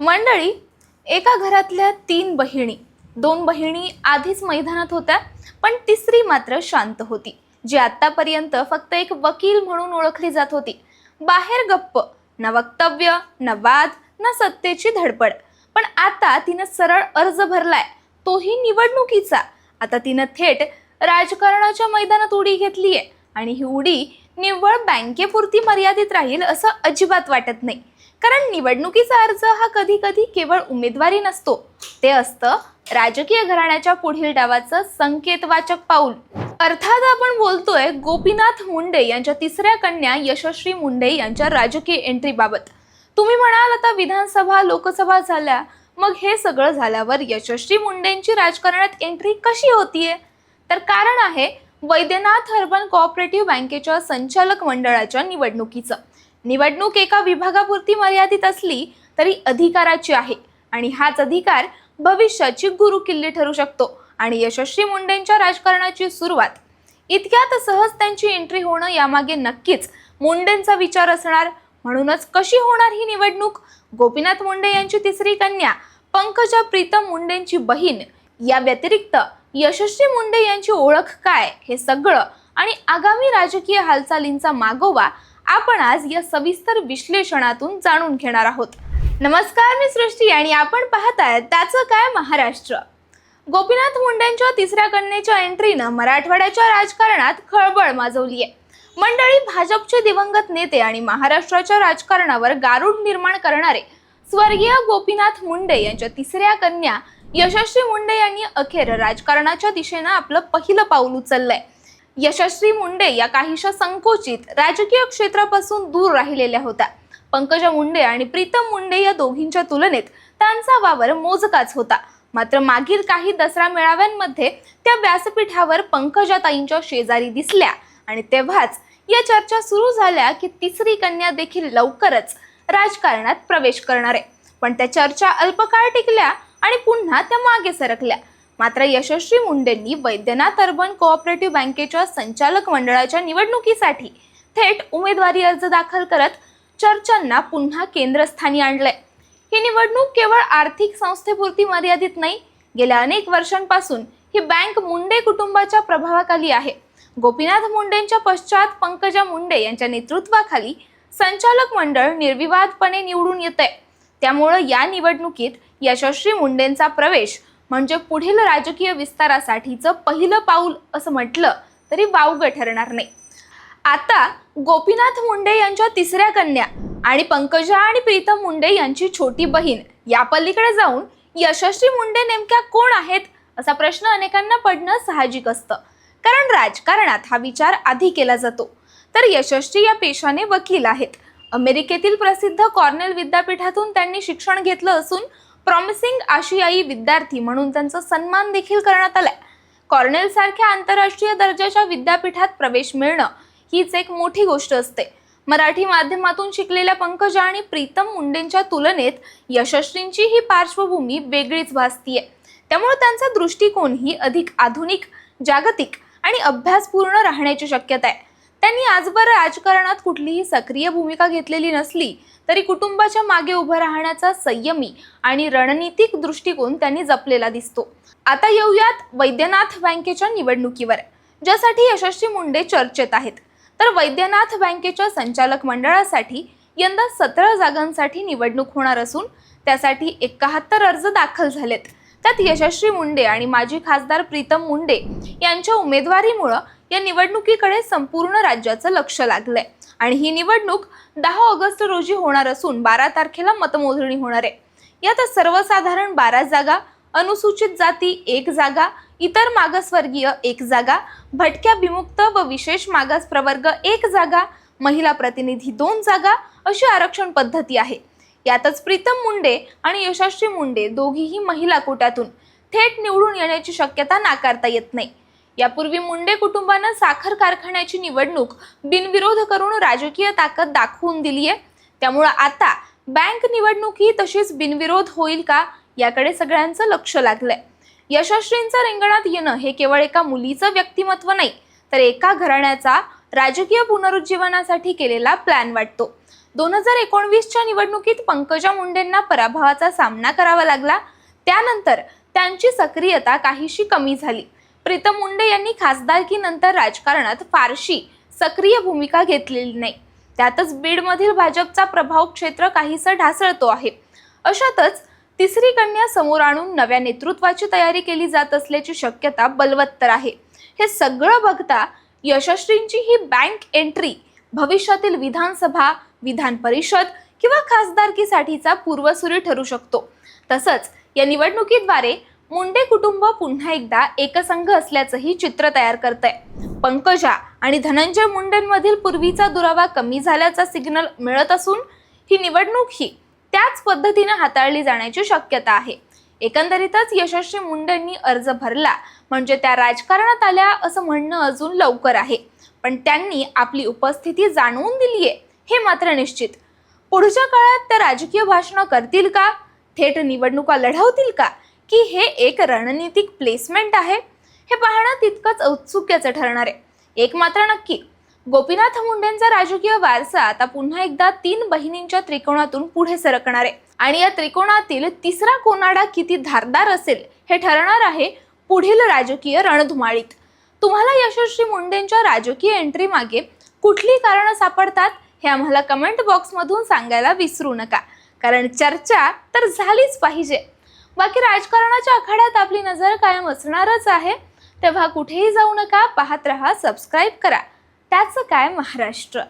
मंडळी एका घरातल्या तीन बहिणी दोन बहिणी आधीच मैदानात होत्या पण तिसरी मात्र शांत होती जी आत्तापर्यंत फक्त एक वकील म्हणून ओळखली जात होती. बाहेर गप्प न वक्तव्य न वाद न सत्तेची धडपड. पण आता तिनं सरळ अर्ज भरलाय तोही निवडणुकीचा. आता तिनं थेट राजकारणाच्या मैदानात उडी घेतलीये. आणि ही उडी निव्वळ बँकेपुरती मर्यादित राहील असं अजिबात वाटत नाही. कारण निवडणुकीचा अर्ज हा कधी कधी केवळ उमेदवारी नसतो. ते असतं राजकीय घराण्याच्या पुढील डावाचं संकेतवाचक पाऊल. अर्थात आपण बोलतोय गोपीनाथ मुंडे यांच्या तिसऱ्या कन्या यशस्वी मुंडे यांच्या राजकीय एंट्रीबाबत. तुम्ही म्हणाल आता विधानसभा लोकसभा झाल्या. मग हे सगळं झाल्यावर यशस्वी मुंडेंची राजकारणात एंट्री कशी होतीये? तर कारण आहे वैद्यनाथ अर्बन कोऑपरेटिव्ह बँकेच्या संचालक मंडळाच्या निवडणुकीचं. निवडणूक एका विभागापुरती मर्यादित असली तरी अधिकाराची आहे आणि हाच अधिकार भविष्याची गुरुकिल्ली ठरू शकतो आणि यशस्वी मुंडेंच्या राजकारणाची सुरुवात. इतक्यात सहज त्यांची एंट्री होणं यामागे नक्कीच मुंडेंचा विचार असणार. म्हणूनच कशी होणार ही निवडणूक? गोपीनाथ मुंडे यांची तिसरी कन्या पंकजा प्रीतम मुंडेंची बहीण या व्यतिरिक्त यशस्वी मुंडे यांची ओळख काय हे सगळं आणि आगामी राजकीय हालचालींचा मागोवा आपण आज या सविस्तर विश्लेषणातून जाणून घेणार आहोत. नमस्कार मी सृष्टी आणि आपण पाहताय त्याचं काय महाराष्ट्र. गोपीनाथ मुंडेंच्या तिसऱ्या कन्येच्या एंट्रीनं मराठवाड्याच्या राजकारणात खळबळ माजवली आहे मंडळी भाजपचे दिवंगत नेते आणि महाराष्ट्राच्या राजकारणावर गारूड निर्माण करणारे स्वर्गीय गोपीनाथ मुंडे यांच्या तिसऱ्या कन्या यशस्वी मुंडे यांनी अखेर राजकारणाच्या दिशेनं आपलं पहिलं पाऊल उचललंय. यशस्वी मुंडे या काहीशा संकोचित राजकीय क्षेत्रापासून दूर राहिलेल्या होत्या. पंकजा मुंडे आणि प्रीतम मुंडे या दोघींच्या तुलनेत त्यांचा वावर मोजकाच होता. मात्र मागील काही दसरा मेळाव्यांमध्ये त्या व्यासपीठावर पंकजाताईंच्या शेजारी दिसल्या आणि तेव्हाच या चर्चा सुरू झाल्या की तिसरी कन्या देखील लवकरच राजकारणात प्रवेश करणार. आहे पण त्या चर्चा अल्पकाळ टिकल्या आणि पुन्हा त्या मागे सरकल्या. मात्र यशस्वी मुंडेंनी वैद्यनाथ अर्बन कोऑपरेटिव्ह बँकेच्या संचालक मंडळाच्या निवडणुकीसाठी थेट उमेदवारी अर्ज दाखल करत चर्चांना पुन्हा केंद्रस्थानी आणलंय. ही निवडणूक केवळ आर्थिक संस्थेपुरती मर्यादित नाही गेल्या अनेक वर्षांपासून ही बँक मुंडे कुटुंबाच्या प्रभावाखाली आहे. गोपीनाथ मुंडेंच्या पश्चात पंकजा मुंडे यांच्या नेतृत्वाखाली संचालक मंडळ निर्विवादपणे निवडून येते त्यामुळं या निवडणुकीत यशस्वी मुंडेंचा प्रवेश म्हणजे पुढील राजकीय विस्तारासाठीचं पहिलं पाऊल असं म्हटलं तरी वावगं ठरणार नाही. आता गोपीनाथ मुंडे यांच्या तिसऱ्या कन्या आणि पंकजा आणि प्रीतम मुंडे यांची छोटी बहीण या पलीकडे जाऊन यशस्वी मुंडे नेमक्या कोण आहेत असा प्रश्न अनेकांना पडणं साहजिक असतं. कारण राजकारणात हा विचार आधी केला जातो. तर यशस्वी या पेशाने वकील आहेत. अमेरिकेतील प्रसिद्ध कॉर्नेल विद्यापीठातून त्यांनी शिक्षण घेतलं असून प्रॉमिसिंग आशियाई विद्यार्थी म्हणून त्यांचा सन्मान देखील करण्यात आलाय. कॉर्नेल सारख्या आंतरराष्ट्रीय दर्जाच्या विद्यापीठात प्रवेश मिळणं हीच एक मोठी गोष्ट असते. मराठी माध्यमातून शिकलेल्या पंकजा आणि प्रीतम मुंडेंच्या तुलनेत यशस्वींची ही पार्श्वभूमी वेगळीच भासतीये. त्यामुळे त्यांचा दृष्टिकोनही अधिक आधुनिक जागतिक आणि अभ्यासपूर्ण राहण्याची शक्यता आहे. त्यांनी आजवर राजकारणात कुठलीही सक्रिय भूमिका घेतलेली नसली तरी कुटुंबाच्या मागे उभं राहण्याचा संयमी आणि रणनीतिक दृष्टिकोन त्यांनी जपलेला दिसतो. आता येऊयात वैद्यनाथ बँकेच्या निवडणुकीवर ज्यासाठी यशस्वी मुंडे चर्चेत आहेत. तर वैद्यनाथ बँकेच्या संचालक मंडळासाठी यंदा सतरा जागांसाठी निवडणूक होणार असून त्यासाठी एकाहत्तर अर्ज दाखल झालेत. त्यात यशस्वी मुंडे आणि माजी खासदार प्रीतम मुंडे यांच्या उमेदवारीमुळं या निवडणुकीकडे संपूर्ण राज्याचं लक्ष लागलंय. आणि ही निवडणूक दहा ऑगस्ट रोजी होणार असून बारा तारखेला मतमोजणी होणार आहे. यात सर्वसाधारण बारा जागा अनुसूचित जाती एक जागा इतर मागासवर्गीय एक जागा भटक्या विमुक्त व विशेष मागास प्रवर्ग एक जागा महिला प्रतिनिधी दोन जागा अशी आरक्षण पद्धती आहे. यातच प्रीतम मुंडे आणि यशस्वी मुंडे दोघीही महिला कोट्यातून थेट निवडून येण्याची शक्यता नाकारता येत नाही. यापूर्वी मुंडे कुटुंबानं साखर कारखान्याची निवडणूक बिनविरोध करून राजकीय ताकद दाखवून दिली आहे. त्यामुळं आता बँक निवडणूकही तशीच बिनविरोध होईल का याकडे सगळ्यांचं लक्ष लागलंय. यशस्वींचं रिंगणात येणं हे केवळ एका मुलीचं व्यक्तिमत्व नाही तर एका घराण्याचा राजकीय पुनरुज्जीवनासाठी केलेला प्लॅन वाटतो. दोन हजार एकोणवीसच्या निवडणुकीत पंकजा मुंडेंना पराभवाचा सामना करावा लागला. त्यानंतर त्यांची सक्रियता काहीशी कमी झाली. प्रीतम मुंडे यांनी खासदारकीनंतर राजकारणात फारशी सक्रिय भूमिका घेतलेली नाही. त्यातच बीडमधील भाजपचा प्रभाव क्षेत्र काहीसं ढासळतो आहे. अशातच तिसरी कन्या समोर आणून नव्या नेतृत्वाची तयारी केली जात असल्याची शक्यता बलवत्तर आहे. हे सगळं बघता यशस्वींची ही बँक एंट्री भविष्यातील विधानसभा विधान परिषद किंवा खासदारकीसाठीचा पूर्वसुरी ठरू शकतो. तसंच या निवडणुकीद्वारे मुंडे कुटुंब पुन्हा एकदा एकसंघ असल्याचंही चित्र तयार करत आहे पंकजा आणि धनंजय मुंडेंमधील पूर्वीचा दुरावा कमी झाल्याचा सिग्नल मिळत असून ही निवडणूक ही त्याच पद्धतीने हाताळली जाण्याची शक्यता आहे. एकंदरीतच यशस्वी मुंडेंनी अर्ज भरला म्हणजे त्या राजकारणात आल्या असं म्हणणं अजून लवकर आहे. पण त्यांनी आपली उपस्थिती जाणवून दिली आहे हे मात्र निश्चित. पुढच्या काळात त्या राजकीय भाषणं करतील का? थेट निवडणुका लढवतील का? की हे एक रणनीतिक प्लेसमेंट आहे? हे पाहणं तितकंच औत्सुक्याचं ठरणार आहे. एक मात्र नक्की. गोपीनाथ मुंडेंचा राजकीय वारसा आता पुन्हा एकदा तीन बहिणींच्या त्रिकोणातून पुढे सरकणार आहे. आणि या त्रिकोणातील तिसरा कोनाडा किती धारदार असेल हे ठरणार आहे पुढील राजकीय रणधुमाळीत. तुम्हाला यशस्वी मुंडेंच्या राजकीय एंट्री मागे कुठली कारणं सापडतात हे आम्हाला कमेंट बॉक्समधून सांगायला विसरू नका. कारण चर्चा तर झालीच पाहिजे. बाकी राजकारणाच्या आखाड्यात आपली नजर कायम असणारच आहे. तेव्हा कुठेही जाऊ नका पाहत रहा सबस्क्राईब करा. त्याचं काय महाराष्ट्र?